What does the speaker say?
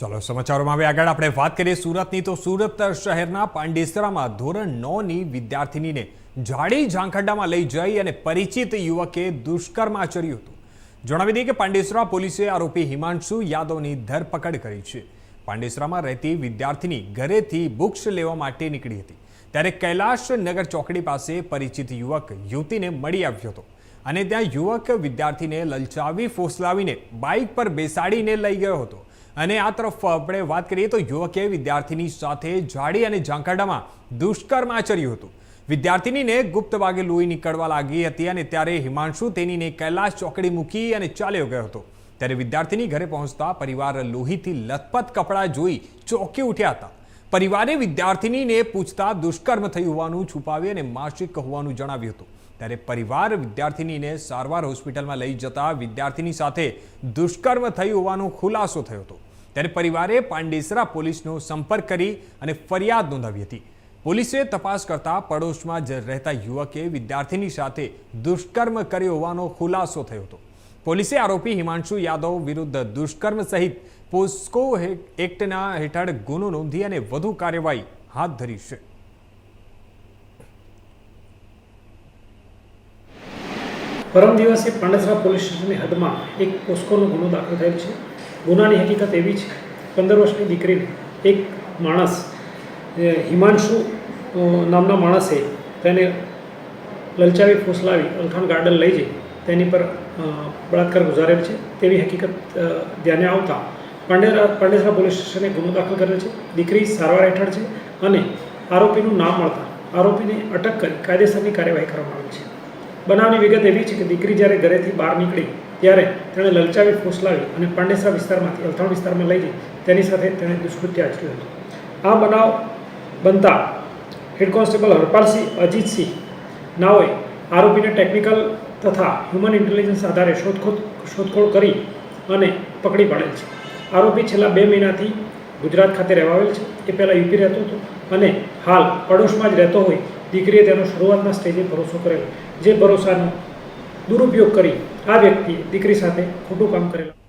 ચાલો સમાચારોમાં હવે આગળ આપણે વાત કરીએ સુરતની. તો સુરત શહેરના પાંડેસરામાં ધોરણ નોની વિદ્યાર્થિનીને જાડી ઝાંખંડામાં લઈ જઈ અને પરિચિત યુવકે દુષ્કર્મ આચર્યું હતું. જણાવી દઈએ કે પાંડેસરા પોલીસે આરોપી હિમાંશુ યાદવની ધરપકડ કરી છે. પાંડેસરામાં રહેતી વિદ્યાર્થિની ઘરેથી બુક્સ લેવા માટે નીકળી હતી. ત્યારે કૈલાશ નગર ચોકડી પાસે પરિચિત યુવક યુવતીને મળી આવ્યો હતો અને ત્યાં યુવક વિદ્યાર્થીને લલચાવી ફોસલાવીને બાઇક પર બેસાડીને લઈ ગયો હતો. અને આ તરફ આપણે વાત કરીએ તો યુવકે વિદ્યાર્થીની સાથે જાડી અને ઝાંખરડામાં દુષ્કર્મ આચર્યું હતું. વિદ્યાર્થીનીને ગુપ્ત ભાગે લોહી નીકળવા લાગી હતી અને ત્યારે હિમાંશુ તેનીને કૈલાશ ચોકડી મૂકી અને ચાલ્યો ગયો હતો. ત્યારે વિદ્યાર્થીની ઘરે પહોંચતા પરિવાર લોહીથી લથપથ કપડાં જોઈ ચોંકી ઉઠ્યા હતા. પરિવારે વિદ્યાર્થીનીને પૂછતા દુષ્કર્મ થયું હોવાનું છુપાવી અને માસિક હોવાનું જણાવ્યું હતું. ત્યારે પરિવાર વિદ્યાર્થિનીને સારવાર હોસ્પિટલમાં લઈ જતા વિદ્યાર્થીની સાથે દુષ્કર્મ થયું હોવાનો ખુલાસો થયો હતો. ત્યારે પરિવારે પાંડેસરા પોલીસનો સંપર્ક કરી અને ફરિયાદ નોંધાવી હતી. પોલીસે તપાસ કરતા પડોશમાં રહેતા યુવકે વિદ્યાર્થીની સાથે દુષ્કર્મ કર્યો હોવાનો ખુલાસો થયો હતો. પોલીસે આરોપી હિમાંશુ યાદવ વિરુદ્ધ દુષ્કર્મ સહિત પોસ્કો એક્ટના હેઠળ ગુનો નોંધી અને વધુ કાર્યવાહી હાથ ધરી છે. પરમ દિવસે પાંડેસરા પોલીસ સ્ટેશનની હદમાં એક પોસ્કોનો ગુનો દાખલ થયેલ છે. ગુનાની હકીકત એવી છે, પંદર વર્ષની દીકરીને એક માણસ હિમાંશુ નામના માણસે તેને લલચાવી ફૂસલાવી અલખાણ ગાર્ડન લઈ જઈ, તેની પર બળાત્કાર ગુજારેલ છે. તેવી હકીકત ધ્યાને આવતા પાંડેરા, પાંડેસરા પોલીસ સ્ટેશને ગુનો દાખલ કરેલ છે. દીકરી સારવાર હેઠળ છે અને આરોપીનું નામ મળતા આરોપીને અટક કરી કાયદેસરની કાર્યવાહી કરવામાં આવી છે. બનાવની વિગત એવી છે કે દીકરી જ્યારે ઘરેથી બહાર નીકળી ત્યારે તેણે લલચાવી ફોસલાવી અને પાંડેસરા વિસ્તારમાંથી, અલથાણ વિસ્તારમાં લઈ જઈ, તેની સાથે તેણે દુષ્કૃત્ય આચર્યું હતું. આ બનાવ બનતા હેડ કોન્સ્ટેબલ હરપાલસિંહ અજીતસિંહ નાઓએ આરોપીને ટેકનિકલ તથા હ્યુમન ઇન્ટેલિજન્સ આધારે શોધખોળ શોધખોળ કરી અને પકડી પાડેલ છે. આરોપી છેલ્લા બે મહિનાથી ગુજરાત ખાતે રહેવાવેલ છે. એ પહેલાં યુપી રહેતો હતો અને હાલ પડોશમાં જ રહેતો હોય, દીકરીએ તેનો શરૂઆતના સ્ટેજે ભરોસો કરેલો, જે ભરોસાનો દુરુપયોગ કરી આ વ્યક્તિએ દીકરી સાથે ખોટું કામ કરેલું.